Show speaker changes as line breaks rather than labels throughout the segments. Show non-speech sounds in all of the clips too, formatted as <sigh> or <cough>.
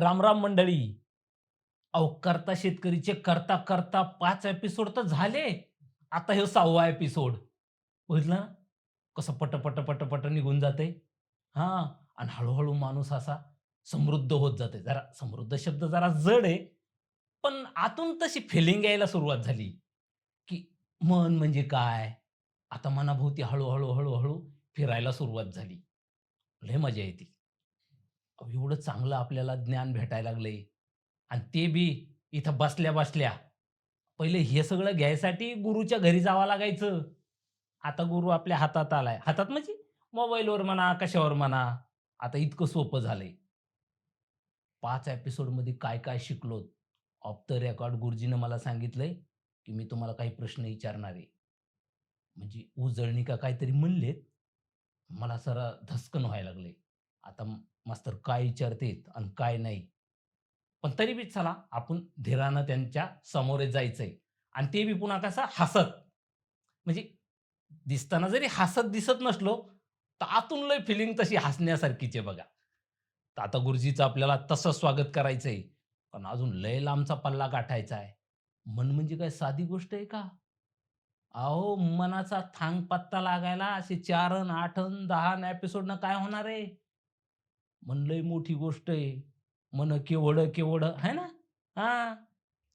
रामराम मंडळी. अहो करता शेतकरीचे करता करता पाच एपिसोड तर झाले. आता हे सहावा एपिसोड बघितलं ना? कसं पट पट पट पट निघून जाते हा. आणि हळूहळू माणूस असा समृद्ध होत जाते जरा समृद्ध शब्द जरा जड आहे. पण आतून तशी फिलिंग यायला सुरुवात झाली. की मन म्हणजे काय? आता मनाभोवती हळूहळू हळूहळू फिरायला सुरुवात झाली. लय मजा येते. एवढं चांगलं आपल्याला ज्ञान भेटायला लागलंय. आणि ते बी इथं बसल्या बसल्या. पहिले हे सगळं घ्यायसाठी गुरुच्या घरी जावं लागायचं. आता गुरु आपल्या हातात आलाय. हातात म्हणजे मोबाईलवर म्हणा कशावर म्हणा आता इतकं सोपं झालंय. पाच एपिसोडमध्ये काय काय शिकलो ऑफ द रेकॉर्ड गुरुजीनं मला सांगितलंय की मी तुम्हाला काही प्रश्न विचारणार आहे. म्हणजे उजळणी का काहीतरी म्हणलेत. मला सरा धस्कन व्हायला लागले आता मास्तर काय विचारतेत आणि काय नाही. पण तरी बी चला आपण धीरानं त्यांच्या समोरे जायचंय. आणि ते बी पुन्हा कसं हसत. म्हणजे दिसताना जरी हसत दिसत नसलो तर आतून लय फिलिंग तशी हसण्यासारखीच आहे बघा. तर आता गुरुजीचं आपल्याला तसं स्वागत करायचंय. पण अजून लय लांबचा पल्ला गाठायचा आहे मन म्हणजे काय साधी गोष्ट आहे का? अहो मनाचा थांग पत्ता लागायला असे चारन आठन दहा एपिसोडनं काय होणार आहे? मन लय मोठी गोष्ट आहे. मन केवढं केवढं. आहे ना? हा.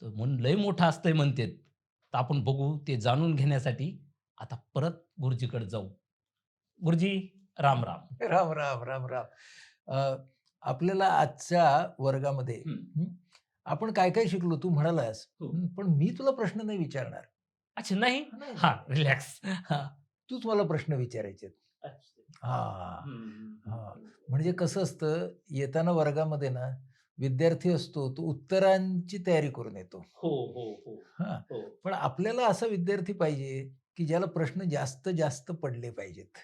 तर मन लय मोठं असतंय म्हणतेत तर आपण बघू ते जाणून घेण्यासाठी आता परत गुरुजीकडे जाऊ. गुरुजी राम राम.
राम राम राम राम. आपल्याला आजच्या वर्गामध्ये आपण काय काय शिकलो तू म्हणालास
हो.
पण मी तुला प्रश्न नाही विचारणार.
अच्छा नाही? हा रिलॅक्स. हा.
तूच मला प्रश्न विचारायचे हा. हा. म्हणजे कसं असतं येताना वर्गामध्ये ना विद्यार्थी असतो तो उत्तरांची तयारी करून येतो.
हो हो हो.
हा.
हो.
पण आपल्याला असा विद्यार्थी पाहिजे की ज्याला प्रश्न जास्त जास्त पडले पाहिजेत.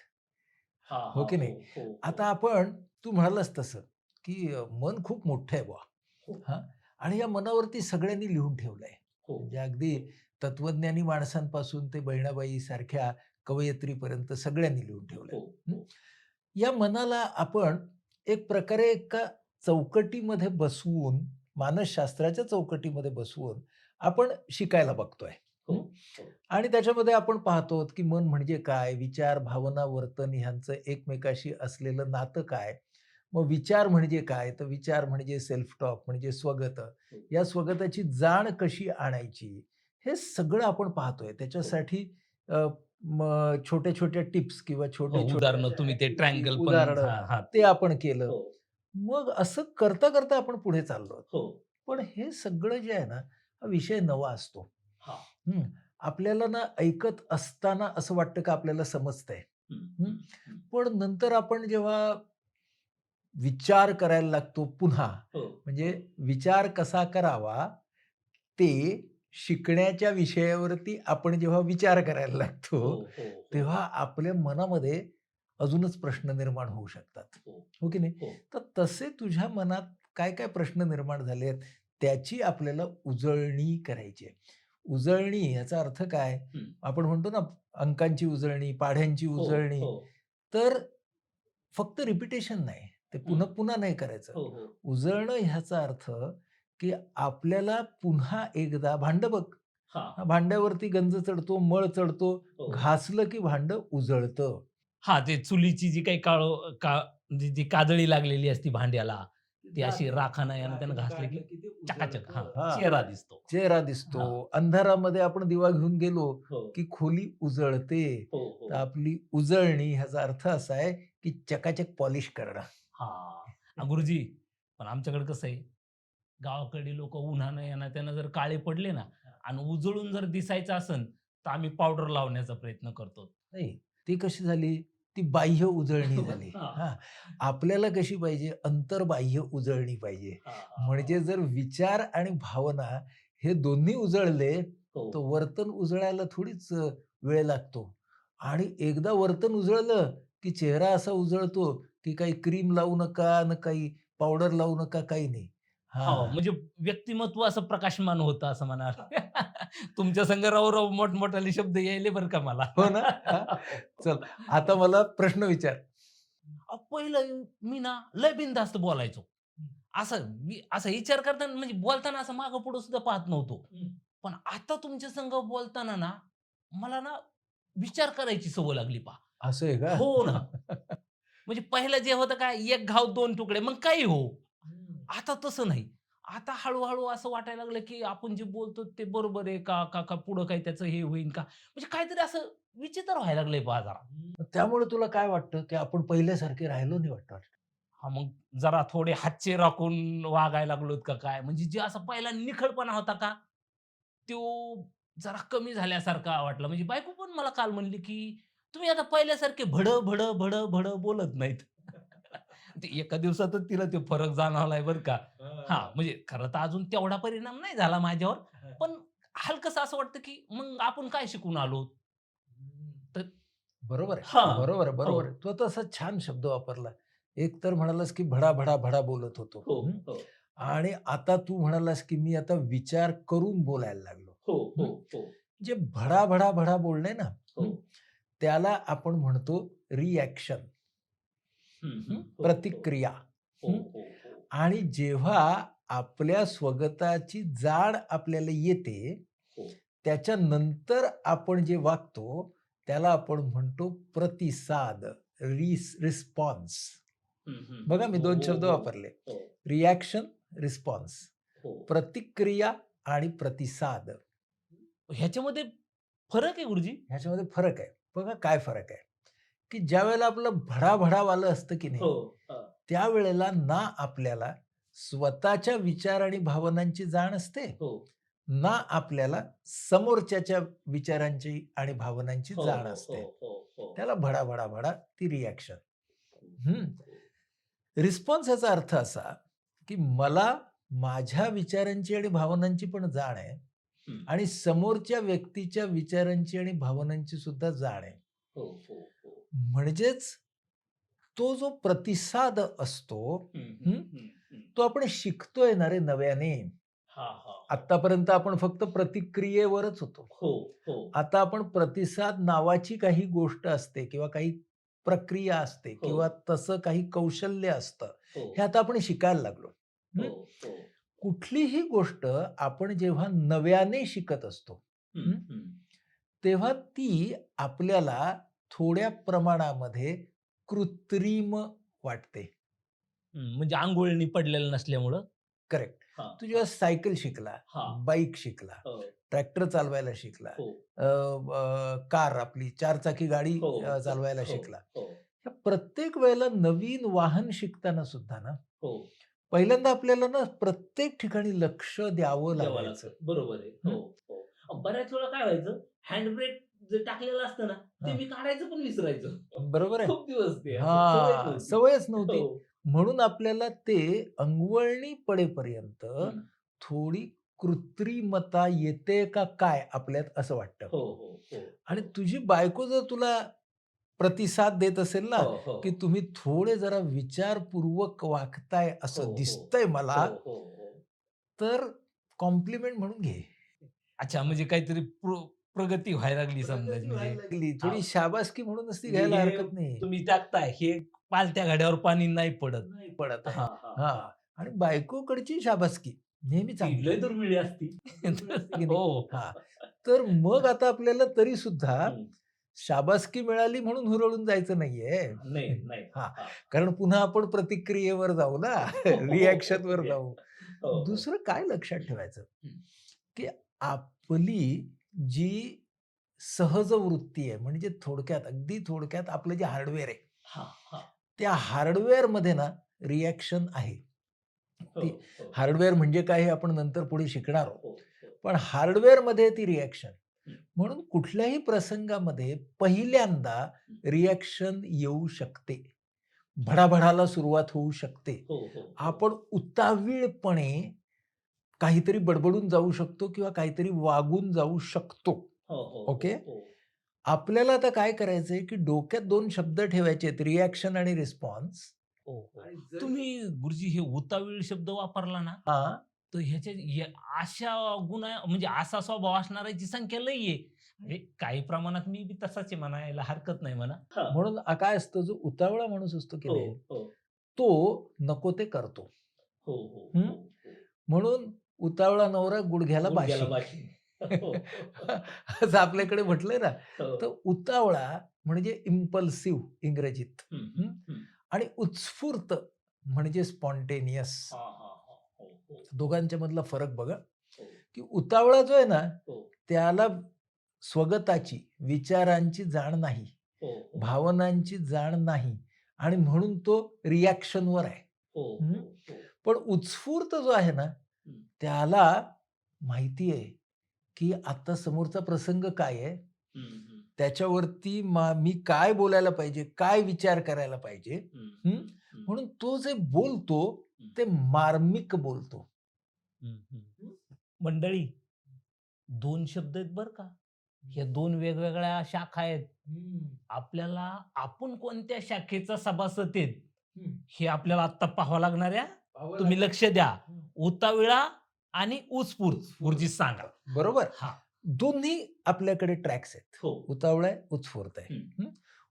हा,
की नाही?
हो, हो,
आता आपण तू म्हणालास तसं की मन खूप मोठं आहे बुवा.
हो.
आणि या मनावरती सगळ्यांनी लिहून ठेवलंय. म्हणजे अगदी तत्वज्ञानी माणसांपासून ते बहिणाबाई सारख्या कवयित्रीपर्यंत सगळ्यांनी लिहून ठेवलंय.
हो, हो.
या मनाला आपण एक प्रकारे एका चौकटीमध्ये बसवून मानसशास्त्राच्या चौकटीमध्ये बसवून आपण शिकायला बघतोय.
हो?
आणि त्याच्यामध्ये आपण पाहतो की मन म्हणजे काय? विचार भावना वर्तन ह्यांचं एकमेकाशी असलेलं नातं काय? मग विचार म्हणजे काय? तर विचार म्हणजे सेल्फ टॉक म्हणजे स्वगत. या स्वगताची जाण कशी आणायची? हे सगळं आपण पाहतोय. त्याच्यासाठी छोट्या छोट्या टिप्स किंवा छोटे
हो, उदाहरणं तुम्ही ते ट्रँगल
उदाहरणं. ते आपण केलं
हो,
मग असं करता करता आपण पुढे चाललो
हो.
पण हे सगळं जे आहे ना हा विषय नवा असतो. आपल्याला ना ऐकत असताना असं वाटतं का आपल्याला समजतंय. पण नंतर आपण जेव्हा विचार करायला लागतो पुन्हा म्हणजे विचार कसा करावा ते शिकण्याच्या विषयावरती आपण जेव्हा विचार करायला
हो,
लागतो
हो, हो.
तेव्हा आपल्या मनामध्ये अजूनच प्रश्न निर्माण होऊ शकतात
हो,
हो की नाही
हो.
तर तसे तुझ्या मनात काय काय प्रश्न निर्माण झालेत त्याची आपल्याला उजळणी करायची आहे उजळणी याचा अर्थ काय
हं.
आपण म्हणतो ना अंकांची उजळणी पाढ्यांची
हो,
उजळणी
हो,
तर फक्त रिपिटेशन नाही ते पुन्हा पुन्हा नाही करायचं
हो, हो.
उजळणं ह्याचा अर्थ की आपल्याला पुन्हा एकदा भांड बघ. भांड्यावरती गंज चढतो मळ चढतो
हो.
घासलं की भांड उजळतं.
हा ते चुलीची जी काही काळो का जी काजळी लागलेली असती भांड्याला ती अशी राखानं यानं त्यानं घासली की चकाचक हा. चेहरा दिसतो.
चेहरा दिसतो. अंधारामध्ये आपण दिवा घेऊन गेलो
हो,
की खोली उजळते.
हो.
तर आपली उजळणी ह्याचा अर्थ असा आहे की चकाचक पॉलिश करणं.
हा. गुरुजी पण आमच्याकडे कसं आहे गावाकडे लोक उन्हानं यानं त्यानं जर काळे पडले ना आणि उजळून जर दिसायचं असन तर आम्ही पावडर लावण्याचा प्रयत्न करतो.
नाही ती कशी झाली? ती बाह्य उजळणी <laughs> झाली.
हा.
आपल्याला कशी पाहिजे? अंतर्बाह्य उजळणी पाहिजे. म्हणजे जर विचार आणि भावना हे दोन्ही उजळले
हो,
तर वर्तन उजळायला थोडीच वेळ लागतो. आणि एकदा वर्तन उजळलं की चेहरा असा उजळतो की काही क्रीम लावू नका न काही पावडर लावू नका काही नाही.
हो, म्हणजे व्यक्तिमत्व असं प्रकाशमान होतं असं म्हणा <laughs> तुमच्या संग राव राव मोठमोठाले शब्द यायले बरं का मला?
हो ना? चल आता मला प्रश्न विचार.
पहिलं मी ना लय बिनधास्त बोलायचो. असं मी असं विचार करताना म्हणजे बोलताना असं मागं पुढं सुद्धा पाहत नव्हतो. पण आता तुमच्या संग बोलताना ना मला ना विचार करायची सवय लागली पा
असं आहे का?
हो ना. <laughs> म्हणजे पहिलं जे होतं काय एक घाव दोन तुकडे मग काही हो. आता तसं नाही. आता हळूहळू असं वाटायला लागलं की आपण जे बोलतो ते बरोबर आहे का का का पुढं काही त्याचं हे होईल का? म्हणजे काहीतरी असं विचित्र व्हायला लागलंय जरा.
त्यामुळे तुला काय वाटतं? की आपण पहिल्यासारखे राहिलो नाही वाटतं?
हा मग जरा थोडे हातचे राखून वागायला लागलोत का काय? म्हणजे जे असा पहिला निखळपणा होता का? तो जरा कमी झाल्यासारखा वाटला. म्हणजे बायको पण मला काल म्हणली की तुम्ही आता पहिल्यासारखे भड भड भड भड बोलत नाहीत. एका दिवसातच तिला ते फरक जाणवलाय बरं का. हा. म्हणजे खरं तर अजून तेवढा परिणाम नाही झाला माझ्यावर पण हलकस असं वाटतं की मग आपण काय शिकून आलो?
बरोबर. आहे बरोबर आहे बरोबर
हो.
तू आता असा छान शब्द वापरला. एक तर म्हणालास की भडा भडा भडा बोलत होतो.
हो
हं? आणि आता तू म्हणालास की मी आता विचार करून बोलायला लागलो.
हो
जे भडा भडा भडा बोलणे ना? त्याला आपण म्हणतो रिॲक्शन. प्रतिक्रिया.
हो, हो, हो.
आणि जेव्हा आपल्या स्वगताची जाण आपल्याला येते. त्याच्यानंतर आपण जे वागतो त्याला आपण म्हणतो प्रतिसाद रिस रिस्पॉन्स. बघा मी दोन शब्द वापरले. Reaction response. प्रतिक्रिया आणि प्रतिसाद.
ह्याच्यामध्ये फरक आहे गुरुजी?
ह्याच्यामध्ये फरक आहे. बघा काय फरक आहे. की ज्या वेळेला आपलं भडाभडावालं असतं की नाही
हा.
त्यावेळेला ना आपल्याला स्वतःच्या विचार आणि भावनांची जाण असते
हो
ना आपल्याला समोरच्याच्या विचारांची आणि भावनांची
हो,
जाण असते. त्याला भडा भडा भडा ती रिॲक्शन रिस्पॉन्स याचा अर्थ असा की मला माझ्या विचारांची आणि भावनांची पण जाण आहे
हम्म.
आणि समोरच्या व्यक्तीच्या विचारांची आणि भावनांची सुद्धा जाण आहे. म्हणजेच तो जो प्रतिसाद असतो. तो आपण शिकतोय ना रे नव्याने. आतापर्यंत आपण फक्त प्रतिक्रियेवरच होतो
हो हो
आता आपण प्रतिसाद नावाची काही गोष्ट असते किंवा काही प्रक्रिया असते
हो.
किंवा तसं काही कौशल्य असतं
हो,
हे आता आपण शिकायला लागलो
हो, हो.
कुठलीही गोष्ट आपण जेव्हा नव्याने शिकत असतो. तेव्हा ती आपल्याला थोड्या प्रमाणामध्ये कृत्रिम वाटते.
म्हणजे आंघोळणी पडलेलं नसल्यामुळं?
करेक्ट. तू जेव्हा सायकल शिकला
हा.
बाईक शिकला
हो,
ट्रॅक्टर चालवायला शिकला
हो,
कार आपली चारचाकी गाडी
हो,
चालवायला शिकला. प्रत्येक वेळेला नवीन वाहन शिकताना सुद्धा ना. पहिल्यांदा आपल्याला ना प्रत्येक ठिकाणी लक्ष द्यावं लागायचं.
बरोबर आहे. बऱ्याच वेळा काय व्हायचं हँडब्रेक जे टाकलेलं असतं ना ते
हा.
मी काढायचं पण विसरायचं
बरोबर आहे
खूप दिवस ते
हा. सवयच नव्हती
हो.
म्हणून आपल्याला ते अंगवळणी पडेपर्यंत. थोडी कृत्रिमता येते का काय आपल्यात असं वाटतं
हो हो हो
आणि तुझी बायको जर तुला प्रतिसाद देत असेल ना
हो, हो.
की तुम्ही थोडे जरा विचारपूर्वक वागताय असं
हो.
दिसतंय मला
हो, हो, हो.
तर कॉम्प्लिमेंट म्हणून घे
अच्छा म्हणजे काहीतरी प्र- प्रगती व्हायला लागली समजा
प्रगती व्हायला
म्हणजे
लागली. थोडी
हा.
शाबासकी म्हणूनच ती
म्हणजे
घ्यायला
हे
हरकत नाही
तुम्ही टाकताय हे पालत्या घड्यावर पाणी नाही पडत
नाही पडत आहे.
हा, हा,
हा आणि बायकोकडची शाबासकी नेहमी
ती
चांगली
दुर्मिळी असती? <laughs> हो
हा <laughs> तर मग आता आपल्याला तरी सुद्धा
हम्म.
शाबासकी मिळाली म्हणून हुरळून जायचं नाहीये
नाही नाही
हा.
हा.
कारण पुन्हा आपण प्रतिक्रियेवर जाऊ ना <laughs> रिॲक्शन वर जाऊ
हो, हो.
दुसरं काय लक्षात ठेवायचं. की आपली जी सहज वृत्ती आहे म्हणजे थोडक्यात अगदी थोडक्यात आपलं जे हार्डवेअर आहे. त्या हार्डवेअरमध्ये ना रिॲक्शन आहे
हो,
ती
हो.
हार्डवेअर म्हणजे काय हे आपण नंतर पुढे शिकणार आहोत
हो.
पण हार्डवेअरमध्ये ती रिॲक्शन. म्हणून कुठल्याही प्रसंगामध्ये पहिल्यांदा रिॲक्शन येऊ शकते भडाभडाला सुरुवात होऊ शकते. आपण उतावीळपणे काहीतरी बडबडून जाऊ शकतो किंवा काहीतरी वागून जाऊ शकतो
हो, हो,
ओके?
हो.
आपल्याला आता काय करायचंय की डोक्यात दोन शब्द ठेवायचे आहेत रिॲक्शन आणि रिस्पॉन्स.
तुम्ही गुरुजी हे उतावीळ शब्द वापरला ना
हा
तर ह्याच्या या- अशा गुन्हा म्हणजे असा स्वभाव असणाऱ्याची संख्या लई आहे म्हणजे काही प्रमाणात मी बी तसाच आहे म्हणायला हरकत नाही म्हणा
म्हणून आ- काय असतं जो उतावळा माणूस असतो की. तो नको ते करतो. म्हणून उतावळा नवरा गुडघ्याला बाशी.
हो, <laughs>
असं आपल्याकडे म्हटलंय ना.
हो.
तर उतावळा म्हणजे इम्पल्सिव्ह इंग्रजीत. आणि उत्स्फूर्त म्हणजे स्पॉन्टेनियस
हा,
दोघांच्या मधला फरक बघा. की उतावळा जो आहे ना त्याला स्वगताची विचारांची जाण नाही. भावनांची जाण नाही. आणि म्हणून तो रिॲक्शनवर आहे. पण उत्स्फूर्त जो आहे ना. त्याला माहिती आहे की आता समोरचा प्रसंग काय आहे?
हं, हं,
त्याच्यावरती मा- काय बोलायला पाहिजे? काय विचार करायला पाहिजे? म्हणून तो जे बोलतो. ते मार्मिक बोलतो.
हं, हं. मंडळी दोन शब्द आहेत बर का. या दोन वेगवेगळ्या शाखा आहेत. आपल्याला आपण कोणत्या शाखेचा सभासद आहेत? हे. आपल्याला आता पाहावं लागणार आहे तुम्ही लक्ष द्या. उताविळा आणि उत्स्फूर्त गुरुजी सांगा.
बरोबर.
हा.
दोन्ही आपल्याकडे ट्रॅक्स आहेत.
हो.
उतावळा आहे. उत्स्फूर्त आहे?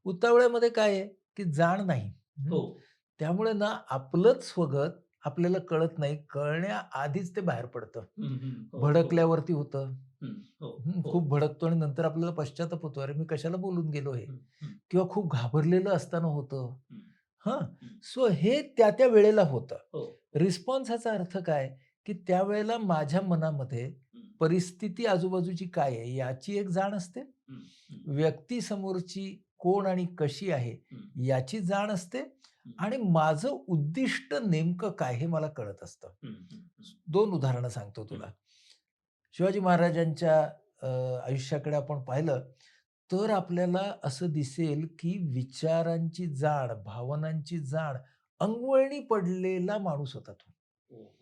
उतावळ्यामध्ये काय आहे? की जाण नाही. हं? त्यामुळे ना आपलंच स्वगत आपल्याला कळत नाही. कळण्याआधीच ते बाहेर पडतं.
हं, हं.
भडकल्यावरती होतं.
हं.
खूप भडकतो आणि नंतर आपल्याला पश्चाताप होतो. अरे मी कशाला बोलून गेलो हे? किंवा खूप घाबरलेलं असताना होतं.
हं.
सो हे त्या त्या वेळेला होतं. रिस्पॉन्स ह्याचा अर्थ काय? की त्यावेळेला माझ्या मनामध्ये परिस्थिती आजूबाजूची काय आहे याची एक जाण असते व्यक्ती समोरची कोण आणि कशी आहे. याची जाण असते आणि माझं उद्दिष्ट नेमकं काय हे मला कळत असतं. दोन उदाहरणं सांगतो तुला शिवाजी महाराजांच्या आयुष्याकडे आपण पाहिलं तर आपल्याला असं दिसेल की विचारांची जाण भावनांची जाण अंगवळणी पडलेला माणूस होता तो.
हो.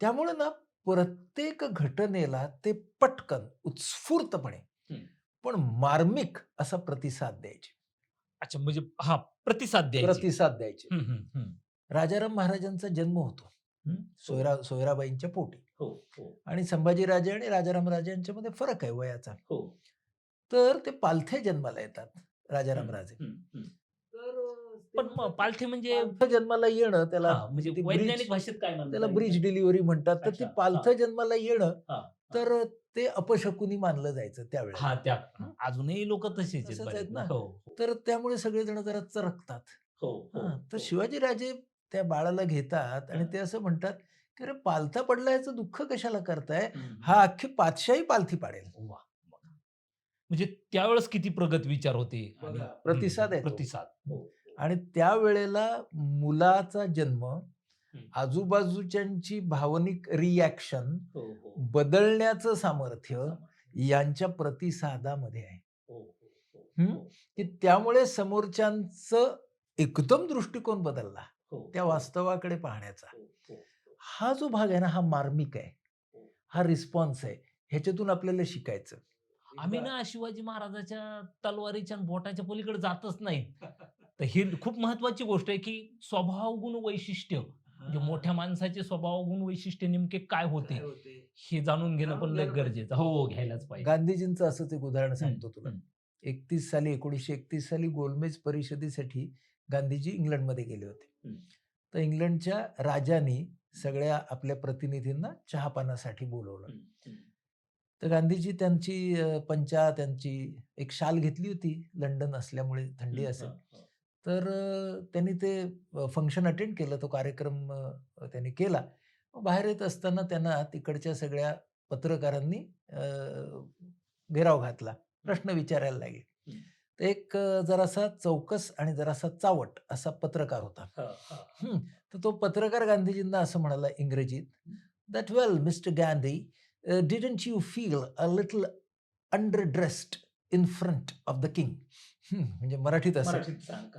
त्यामुळे ना प्रत्येक घटनेला ते पटकन उत्स्फूर्तपणे. पण मार्मिक असा प्रतिसाद द्यायचे.
अच्छा म्हणजे हा प्रतिसाद द्यायची.
प्रतिसाद द्यायचे. राजाराम महाराजांचा जन्म होतो हं? सोयरा सोयराबाईंच्या पोटी.
हो हो.
आणि संभाजीराजे आणि राजाराम राजे यांच्यामध्ये फरक आहे वयाचा.
हो.
तर ते पालथे जन्माला येतात राजाराम राजे.
पण मग पालथी म्हणजे
पालथं जन्माला येणं त्याला
हा, म्हणजे
ती
वैज्ञानिक भाषेत काय म्हणतात
त्याला ब्रिज डिलिव्हरी म्हणतात तर ती
अच्छा,
पालथं जन्माला येणं
हा,
तर ते अपशकुनी मानलं जायचं त्यावेळेला
हा त्या
हं?
अजूनही लोक तसेच आहेत
तसंच आहेत
बरेच.
ना.
हो
तर त्यामुळे सगळेजण जरा चरकतात
हो हो,
हा, तर
हो.
शिवाजीराजे त्या बाळाला घेतात आणि
हा.
ते असं म्हणतात की अरे पालथा पडला याचं दुःख कशाला करताय
हं,
हा अख्खी पातशाही पालथी पाडेल
वा. म्हणजे त्यावेळेस किती प्रगत विचार होते आणि-
बघा, प्रतिसाद
हं,
आहे तो.
प्रतिसाद हो,
आणि त्यावेळेला मुलाचा जन्म. आजूबाजूच्यांची भावनिक रिॲक्शन
हो, हो.
बदलण्याचं सामर्थ्य यांच्या प्रतिसादामध्ये आहे.
हो,
की त्यामुळे समोरच्यांचं एकदम दृष्टिकोन बदलला त्या वास्तवाकडे पाहण्याचा.
हो,
जो भाग आहे ना हा मार्मिक आहे.
हो.
रिस्पॉन्स आहे. ह्याच्यातून आपल्याला शिकायचं.
आम्ही ना शिवाजी महाराजाच्या तलवारीच्या बोटाच्या पलीकडे जातच नाही. <laughs> तर ही खूप महत्वाची गोष्ट आहे की स्वभाव गुण वैशिष्ट्य म्हणजे मोठ्या माणसाचे स्वभाव गुण वैशिष्ट्य नेमके काय होते हे जाणून घेणं पण लय गरजेचं हो घ्यायलाच पाहिजे.
गांधीजींचं असंच एक उदाहरण सांगतो तुला.
हं.
एकतीस साली एकोणीसशे एकतीस साली गोलमेज परिषदेसाठी गांधीजी इंग्लंडमध्ये गेले होते.
हं.
तर इंग्लंडच्या राजांनी सगळ्या आपल्या प्रतिनिधींना चहापानासाठी बोलवलं.
हं, हं.
तर गांधीजी त्यांची पंचा त्यांची एक शाल घेतली होती. लंडन असल्यामुळे थंडी असेल.
हं, हं.
तर अ, त्यांनी ते फंक्शन अटेंड केलं तो कार्यक्रम अ, त्यांनी केला. बाहेर येत असताना त्यांना तिकडच्या सगळ्या पत्रकारांनी अ, घेराव घातला. प्रश्न विचारायला लागले.
हं.
तर एक अ, जरासा चौकस आणि जरासा चावट असा पत्रकार होता.
हं, हं.
हं, तर तो पत्रकार गांधीजींना असं म्हणाला इंग्रजीत that well mister Gandhi didn't you feel a little underdressed in front of the king म्हणजे मराठीत असं.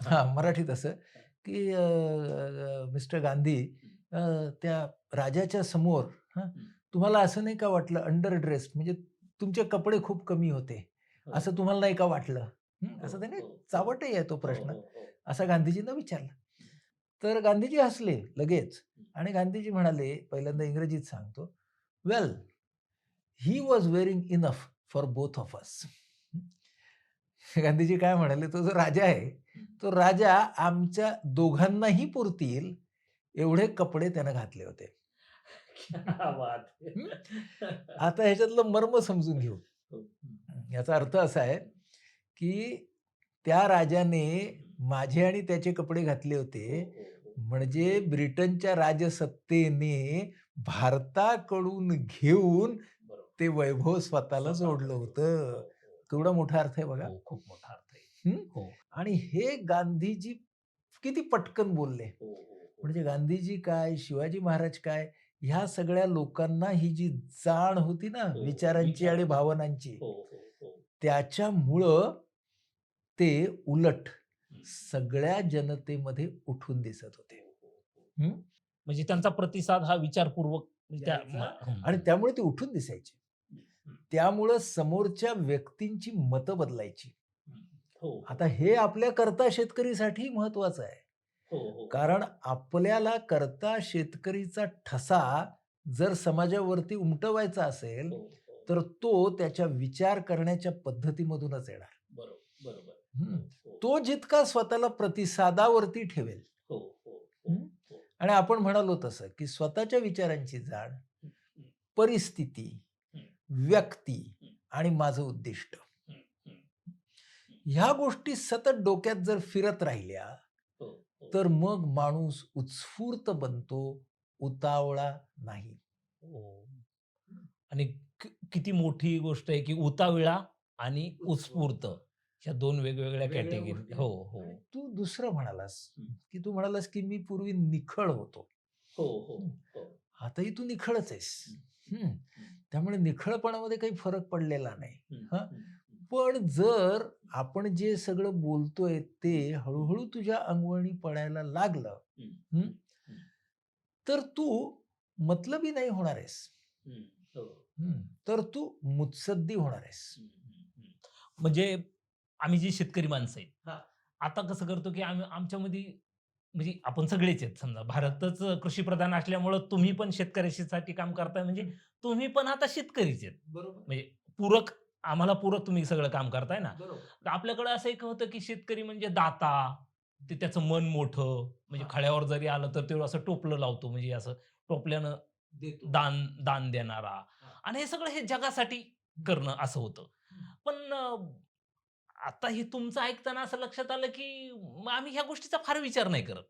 हा मराठीत असं की मिस्टर गांधी त्या राजाच्या समोर हं, तुम्हाला असं नाही का वाटलं अंडर ड्रेस्ड म्हणजे तुमचे कपडे खूप कमी होते
हो.
असं तुम्हाला नाही का वाटलं हं, असं त्याने
हो.
चावटही आहे तो प्रश्न. असा गांधीजींना विचारला तर गांधीजी हसले लगेच आणि गांधीजी म्हणाले पहिल्यांदा इंग्रजीत सांगतो well he was wearing enough for both of us <laughs> Gandhiji काय म्हणाले तो जो राजा आहे तो राजा आमच्या दोघांनाही पुरतील एवढे कपडे त्यानं घातले होते.
क्या बात है. <laughs>
आता ह्याच्यातलं मर्म समजून घेऊ.
हो.
याचा अर्थ असा आहे, की त्या राजाने माझे आणि त्याचे कपडे घातले होते. म्हणजे ब्रिटनच्या राजसत्तेने भारताकडून घेऊन. ते वैभव स्वतःला जोडलं होतं. केवढा मोठा अर्थ आहे बघा.
हो, खूप मोठा अर्थ आहे.
हं? आणि हे गांधीजी किती पटकन बोलले.
हो.
म्हणजे गांधीजी काय, शिवाजी महाराज काय, ह्या सगळ्या लोकांना ही जी जाण होती ना विचारांची आणि. भावनांची. त्याच्यामुळं ते उलट. सगळ्या जनतेमध्ये उठून दिसत होते.
म्हणजे त्यांचा प्रतिसाद हा विचारपूर्वक म्हणजे.
आणि त्यामुळे ते उठून दिसायचे. त्यामुळं समोरच्या व्यक्तींची मतं बदलायची.
हं.
आता हे आपल्या करता शेतकरीसाठी महत्वाचं आहे.
हो, हो.
कारण आपल्याला करता शेतकरीचा ठसा जर समाजावरती उमटवायचा असेल,
हो.
तर तो त्याच्या विचार करण्याच्या पद्धतीमधूनच येणार.
बरोबर, बरोबर.
तो जितका स्वतःला प्रतिसादावरती ठेवेल. आणि आपण म्हणालो तसं, की स्वतःच्या विचारांची जाण, परिस्थिती. व्यक्ती. आणि माझं उद्दिष्ट. ह्या गोष्टी सतत डोक्यात जर फिरत राहिल्या,
हो, हो.
तर मग माणूस उत्स्फूर्त बनतो, उतावळा नाही.
हो. आणि किती मोठी गोष्ट आहे, की उताविळा आणि उत्स्फूर्त ह्या 2 वेगवेगळ्या
वेगळ्या
कॅटेगरी. हो, हो.
तू दुसरं म्हणालास. की तू म्हणालास, की मी पूर्वी निखळ होतो.
हो, हो.
आताही तू निखळच आहेस. त्यामुळे निखळपणामध्ये काही फरक पडलेला नाही.
हं.
पण जर आपण जे सगळं बोलतोय ते हळू-हळू तुझ्या अंगवळणी पडायला लागलं. तर तू मतलबी नाही होणार आहेस.
हं.
तर तू मुत्सद्दी होणार आहेस.
म्हणजे आम्ही जी शेतकरी माणसं आहेत. आता कसं करतो, की आम्ही आमच्यामध्ये म्हणजे आपण सगळेच आहेत समजा. भारतच कृषीप्रधान असल्यामुळं तुम्ही पण शेतकऱ्यासाठी काम करताय म्हणजे. तुम्ही पण आता शेतकरीच आहेत.
बरोबर.
म्हणजे पूरक आम्हाला पूरक तुम्ही सगळं काम करताय ना.
बरोबर.
तर आपल्याकडे असं एक होतं, की शेतकरी म्हणजे दाता, ते त्याचं मन मोठं, म्हणजे
हां.
खळ्यावर जरी आलं तर ते असं टोपलं लावतो म्हणजे असं टोपल्यानं
देतो.
दान दान देणारा. आणि हे सगळं हे जगासाठी करणं असं होतं. पण अ, आता हे तुमचं ऐकताना असं लक्षात आलं, की आम्ही ह्या गोष्टीचा फार विचार नाही करत.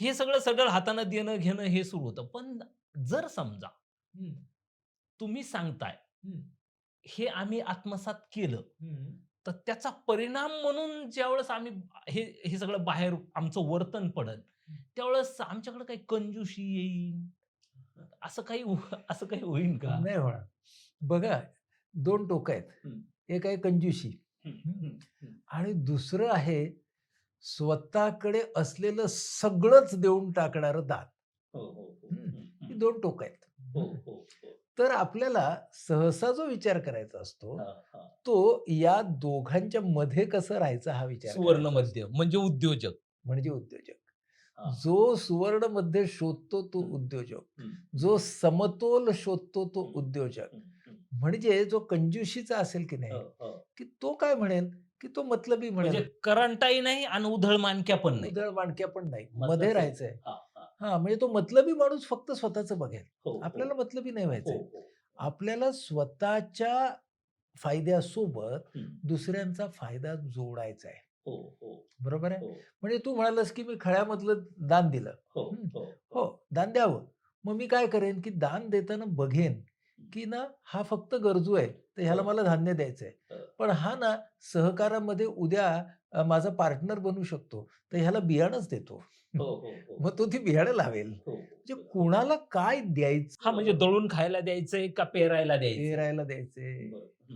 हे सगळं सढळ हातानं देणं घेणं हे सुरू होतं. पण जर समजा. तुम्ही सांगताय,
हं.
आम्ही आत्मसात केलं. तर त्याचा परिणाम म्हणून ज्यावेळेस आम्ही हे हे सगळं बाहेर आमचं वर्तन पडेल, त्यावेळेस आमच्याकडे काही कंजूशी येईल, असं काही हो- असं काही होईल का?
नाही होणार. बघा 2 टोकं आहेत. एक आहे कंजूशी. आणि दुसरं आहे स्वतःकडे असलेलं सगळंच देऊन टाकणारं दान.
हो, हो, हो.
हं. 2 टोकं आहेत. तर आपल्याला सहसा जो विचार करायचा असतो. तो या दोघांच्या मध्ये कसं राहायचं हा विचार
सुवर्ण मध्य म्हणजे उद्योजक.
म्हणजे उद्योजक. जो सुवर्ण मध्य शोधतो तो. उद्योजक. जो समतोल शोधतो तो. उद्योजक.
हं, हं.
म्हणजे जो कंजूशीचा असेल की
हो,
नाही,
हो.
की तो काय म्हणेल, की तो मतलबी
म्हणजे. करंटाही नाही आणि उधळ मानक्या पण नाही.
उधळ माणक्या पण नाही. मध्ये. राहायचंय.
हां, हां.
हां, म्हणजे तो मतलबी माणूस फक्त स्वतःचं बघेल.
हो, हो.
आपल्याला मतलबी नाही
हो,
व्हायचंय.
हो.
आपल्याला स्वतःच्या फायद्यासोबत
हं.
दुसऱ्यांचा फायदा जोडायचा आहे.
हो, हो,
बरोबर आहे?
हो.
म्हणजे तू म्हणालास, की मी खळ्यामधलं दान दिलं.
हो,
हं.
हो,
हो, दान द्यावं. मग मी काय करेन, की दान देताना बघेन, की ना हा फक्त गरजू आहे. तर ह्याला
हो.
मला धान्य द्यायचंय.
हं.
पण हा ना सहकारामध्ये उद्या माझा पार्टनर बनू शकतो. तर ह्याला बियाणंच देतो.
हो, हो, हो.
मग तो ती बियाणं लावेल. म्हणजे कुणाला काय द्यायचं?
हां, म्हणजे दळून खायला द्यायचंय का पेरायला द्यायचंय?
पेरायला द्यायचे.
बरं.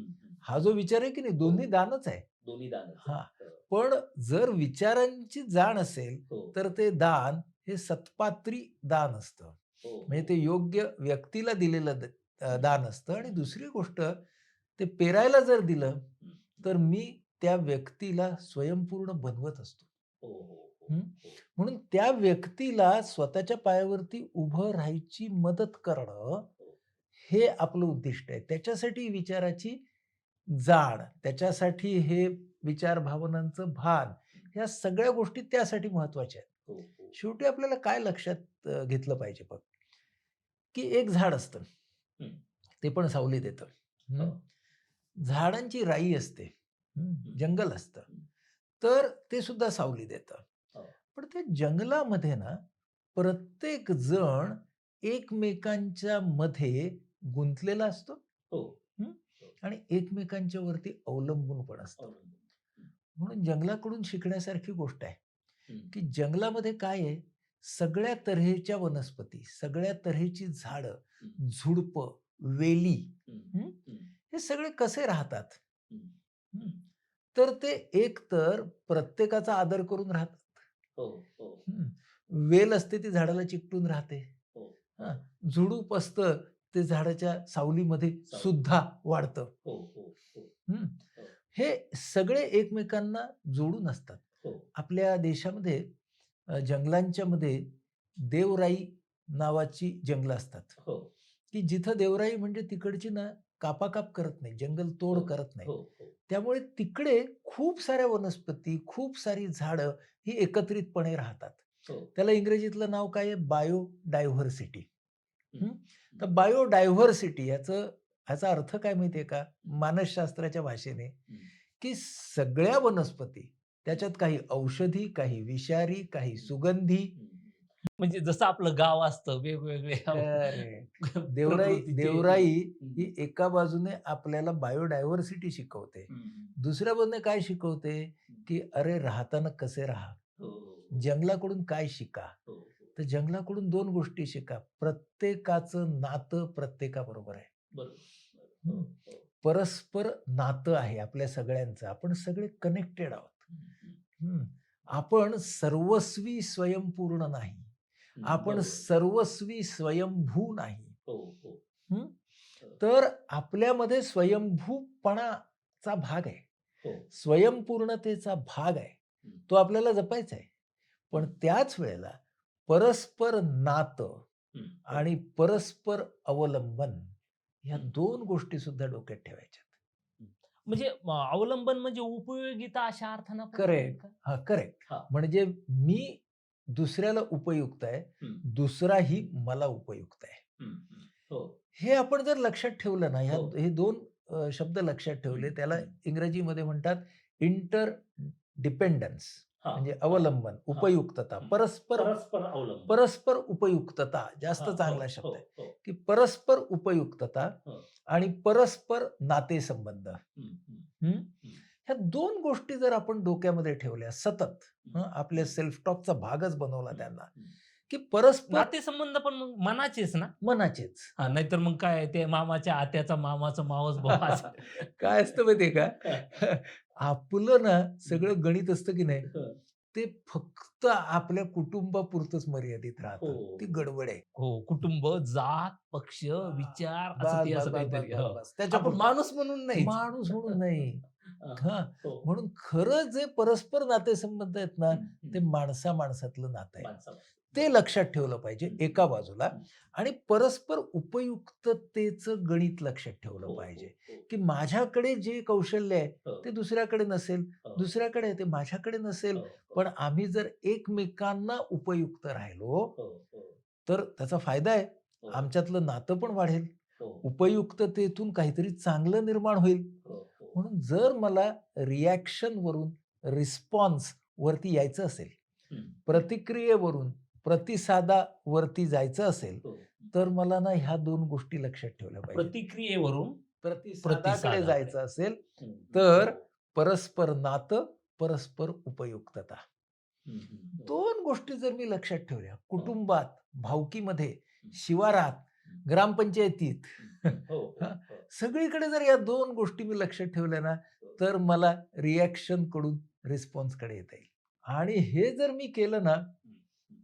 हं,
जो विचार आहे की नाही दोन्ही दानच आहे.
दोन्ही दानच.
हां. पण जर विचारांची जाण असेल, तर ते दान हे सत्पात्री दान असतं. म्हणजे ते योग्य व्यक्तीला दिलेलं दान असतं आणि दुसरी गोष्ट ते पेरायला जर दिलं, तर मी त्या व्यक्तीला स्वयंपूर्ण बनवत असतो.
हो, हो, हो.
म्हणून त्या व्यक्तीला स्वतःच्या पायावरती उभं राहायची मदत करणं, हे आपलं उद्दिष्ट आहे. त्याच्यासाठी विचाराची जाण, त्याच्यासाठी हे विचार भावनांचं भान, ह्या सगळ्या गोष्टी त्यासाठी महत्त्वाच्या आहेत. शेवटी आपल्याला काय लक्षात घेतलं पाहिजे बघ की एक झाड असतं. ते पण सावली देतं हं. झाडांची राई असते. जंगल असतं. तर ते सुद्धा सावली देतं
हो.
पण त्या जंगलामध्ये ना प्रत्येक जण एकमेकांच्या मध्ये गुंतलेला असतो.
हो.
आणि एकमेकांच्या वरती अवलंबून पण असतो. म्हणून जंगलाकडून शिकण्यासारखी गोष्ट आहे. की जंगलामध्ये काय आहे? सगळ्या तऱ्हेच्या वनस्पती सगळ्या तऱ्हेची झाडं. झुडपं वेली
हं.
सगळे कसे राहतात. तर ते एक तर प्रत्येकाचा आदर करून राहतात.
हो हो.
वेल असते ती झाडाला चिकटून राहते.
हो.
झुडूप असतं ते झाडाच्या सावलीमध्ये
सावली.
सुद्धा वाढतं.
हो
सगळे एकमेकांना जोडून असतात. आपल्या देशामध्ये जंगलांच्या मध्ये देवराई नावाची जंगलं असतात.
हो.
की जिथं देवराई म्हणजे तिकडची ना कापाकाप करत नाही जंगल तोड
हो,
करत नाही.
हो हो.
त्यामुळे तिकडे खूप साऱ्या वनस्पती खूप सारी झाडं ही एकत्रितपणे राहतात.
हो.
त्याला इंग्रजीतलं नाव काय आहे? बायोडायव्हर्सिटी.
हं.
तर बायोडायव्हर्सिटी याचं ह्याचा अर्थ काय माहितीये का? मानसशास्त्राच्या भाषेने. की सगळ्या वनस्पती त्याच्यात काही औषधी काही विषारी काही सुगंधी
म्हणजे जसं आपलं गाव असतं वेगवेगळे. <laughs>
देवराई देवराई
हं.
ही एका बाजूने आपल्याला बायोडायव्हर्सिटी शिकवते
हं.
दुसऱ्या बाजूने काय शिकवते की अरे राहताना कसे राहा
हो, हो,
जंगलाकडून काय शिका
हो, हो.
तर जंगलाकडून दोन गोष्टी शिका प्रत्येकाचं नातं प्रत्येकाबरोबर आहे. हं.
हो.
परस्पर नातं आहे आपल्या सगळ्यांचं आपण सगळे कनेक्टेड आहोत
हं.
हं. आपण सर्वस्वी स्वयंपूर्ण नाही. आपण. सर्वस्वी स्वयंभू नाही
हो, हो.
तर आपल्यामध्ये स्वयंभूपणाचा भाग आहे
हो.
स्वयंपूर्णतेचा भाग आहे. तो आपल्याला जपायचा आहे पण त्याच वेळेला परस्पर नातं. आणि परस्पर अवलंबन ह्या. दोन गोष्टी सुद्धा डोक्यात ठेवायच्या
म्हणजे अवलंबन म्हणजे उपयोगिता अशा अर्थानं पण
Correct.
का?
हा करेक्ट
हा.
म्हणजे मी दुसऱ्याला उपयुक्त आहे
हं.
दुसराही मला उपयुक्त आहे
हं. हं. हो
हे आपण जर लक्षात ठेवलं ना ह्या
हो.
हे दोन शब्द लक्षात ठेवले
हं.
त्याला
हं.
इंग्रजीमध्ये म्हणतात इंटर डिपेंडन्स
हा.
म्हणजे अवलंबन उपयुक्तता
हं.
परस्पर
परस्पर अवलंबन
परस्पर उपयुक्तता जास्त
हा,
चांगला
हो,
शब्द
हो,
आहे
हो.
की परस्पर उपयुक्तता
हो.
आणि परस्पर नातेसंबंध
हं. हं.
हं? ह्या दोन गोष्टी जर आपण डोक्यामध्ये ठेवल्या सतत हं, आपल्या सेल्फ टॉकचा भागच बनवला त्यांना
हं.
की परस्पर
नातेसंबंध पण मग मनाचेच ना
मनाचेच
हा नाहीतर मग काय ते मामाच्या आत्याचा मामाचा मावस भाऊ. <laughs>
काय असतं माहितीये का आपलं ना सगळं गणित असतं की नाही. ते फक्त आपल्या कुटुंबापुरतच मर्यादित राहतं
हो.
ती गडबड आहे
हो कुटुंब जात पक्ष विचार हो. माणूस म्हणून नाही
माणूस म्हणून नाही
हा.
म्हणून खरं जे परस्पर नातेसंबंध आहेत ना. ते माणसा माणसातलं नातं आहे. ते लक्षात ठेवलं पाहिजे
हं.
एका बाजूला
हं.
आणि परस्पर उपयुक्ततेचं गणित लक्षात
हो,
ठेवलं
हो,
पाहिजे
हो.
की माझ्याकडे जे कौशल्य आहे
हो.
ते दुसऱ्याकडे नसेल
हो.
दुसऱ्याकडे ते माझ्याकडे नसेल
हो, हो.
पण आम्ही जर एकमेकांना उपयुक्त राहिलो
हो, हो,
तर त्याचा फायदा आहे
हो.
आमच्यातलं नातं पण वाढेल
हो,
उपयुक्ततेतून काहीतरी चांगलं निर्माण होईल
हो, हो.
म्हणून जर मला रिॲक्शन वरून रिस्पॉन्स वरती यायचं असेल
हं.
प्रतिक्रियेवरून प्रतिसादावरती जायचं असेल
हो.
तर मला ना ह्या दोन गोष्टी लक्षात ठेवल्या पाहिजे
प्रतिक्रियेवरून
प्रतिसादाकडे. जायचं असेल
हं.
तर परस्पर नातं परस्पर उपयुक्तता
हं, हं.
दोन गोष्टी जर मी लक्षात ठेवल्या कुटुंबात भावकीमध्ये शिवारात ग्रामपंचायतीत
हो, हो,
हा.
हो.
सगळीकडे जर या दोन गोष्टी मी लक्षात ठेवल्या ना तर मला रिॲक्शनकडून रिस्पॉन्सकडे येता येईल आणि हे जर मी केलं ना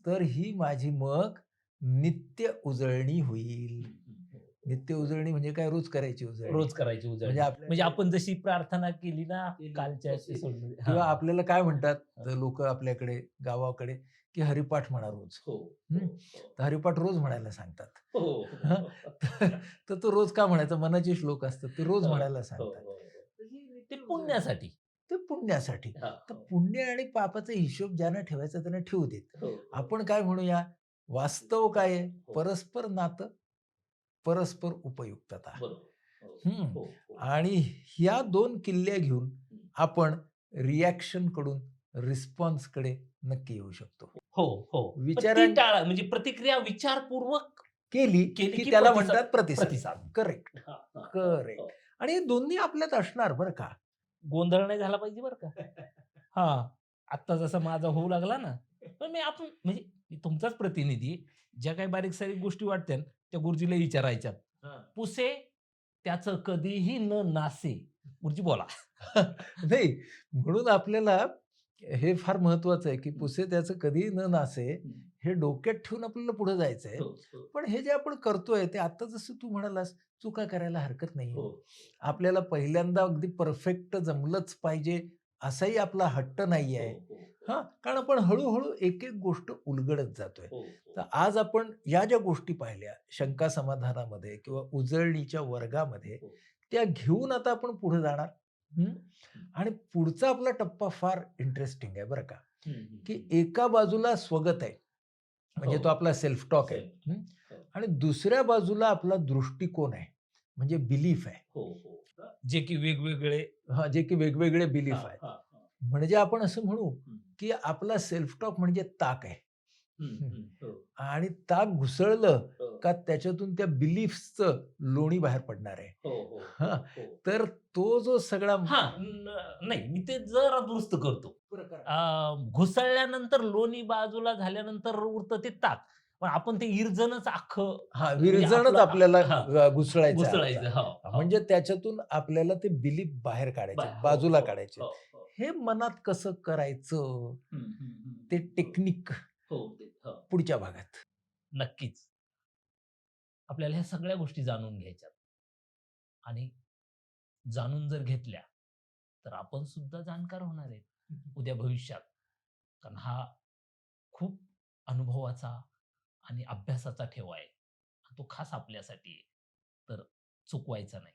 तर ही माझी मग नित्य उजळणी होईल.
हं.
नित्य उजळणी म्हणजे काय? रोज करायची उजळणी.
रोज करायची उजळणी.
म्हणजे
म्हणजे आपण जशी प्रार्थना केली ना
केली
कालच्या.
किंवा. आपल्याला काय म्हणतात? लोक आपल्याकडे गावाकडे की हरिपाठ म्हणा रोज.
हो,
हं. तर हरिपाठ रोज म्हणायला सांगतात.
हो.
तर तो रोज का म्हणायचा? मनाचे श्लोक असतात ते रोज म्हणायला
हो,
सांगतात.
ते पुण्यासाठी.
तर पुण्यासाठी. तर
हो,
पुण्य आणि पापाचा हिशोब ज्यांना ठेवायचा त्यांना ठेवू देत.
हो.
आपण काय म्हणूया? वास्तव काय आहे?
हो.
परस्पर नातं परस्पर उपयुक्तता. हम्म. आणि ह्या दोन किल्ल्या घेऊन आपण रिॲक्शनकडून रिस्पॉन्सकडे नक्की येऊ शकतो.
हो हो. ती
विचारां-
म्हणजे प्रतिक्रिया विचारपूर्वक
केली
केली
की त्याला म्हणतात प्रतिसाद. करेक्ट.
हो.
आणि हे दोन्ही आपल्यात असणार बरं का?
गोंधळ नाही झाला पाहिजे बरं का. <laughs> हा आता जसं माझा होऊ लागला ना पण मी आपण म्हणजे तुमचाच प्रतिनिधी. ज्या काही बारीक सारीक गोष्टी वाटत्या त्या गुरुजीला विचारायच्या. पुसे त्याचं कधीही न नासे. गुरुजी बोला. <laughs>
नाही म्हणून आपल्याला हे फार महत्वाचं आहे की पुसे त्याचं कधी न नासे हे डोक्यात ठेवून आपल्याला पुढे जायचं आहे
हो, हो,
पण हे जे आपण करतोय ते आता जसं तू म्हणालास चुका करायला हरकत नाही
हो.
आपल्याला पहिल्यांदा अगदी परफेक्ट जमलंच पाहिजे असाही आपला हट्ट नाही आहे
हो,
कारण आपण हळूहळू एक एक गोष्ट उलगडत जातोय तर. आज आपण या ज्या गोष्टी पाहिल्या शंका समाधानामध्ये किंवा उजळणीच्या वर्गामध्ये. त्या घेऊन आता आपण पुढे जाणार? आणि पुढचा आपला टप्पा फार इंटरेस्टिंग आहे बरं का की. एका बाजूला स्वगत आहे म्हणजे
हो.
तो आपला सेल्फ टॉक आहे. हं? आणि दुसऱ्या बाजूला आपला दृष्टिकोन आहे म्हणजे बिलीफ आहे
हो. जे की वेगवेगळे
हा जे की वेगवेगळे बिलीफ आहेत. म्हणजे आपण असं म्हणू. की आपला सेल्फ टॉक म्हणजे ताक आहे आणि ताक घुसळलं
हो.
का त्याच्यातून त्या बिलीफचं लोणी बाहेर पडणार आहे
हो, हो,
हा.
हो.
तर तो जो सगळा
हा नाही मी ते जरा दुरुस्त करतो घुसळल्यानंतर लोणी बाजूला झाल्यानंतर उरतं ते ताक पण आपण ते इरजणच अख्खं
हा
म्हणजे
विरजणच
आपलं-
आपल्याला
हा.
घुसळायचं
घुसळायचं. हो, हो.
म्हणजे त्याच्यातून आपल्याला ते बिलीफ बाहेर काढायचे
हो,
बाजूला
हो,
काढायचे
हो, हो.
हे मनात कसं करायचं. ते टेक्निक
हो, हो.
पुढच्या भागात.
नक्कीच. आपल्याला ह्या सगळ्या गोष्टी जाणून घ्यायच्यात आणि जाणून जर घेतल्या तर आपण सुद्धा जाणकार होणार आहेत उद्या भविष्यात. कारण हा खूप अनुभवाचा आणि अभ्यासाचा ठेवा आहे. तो खास आपल्यासाठी आहे. तर चुकवायचा नाही.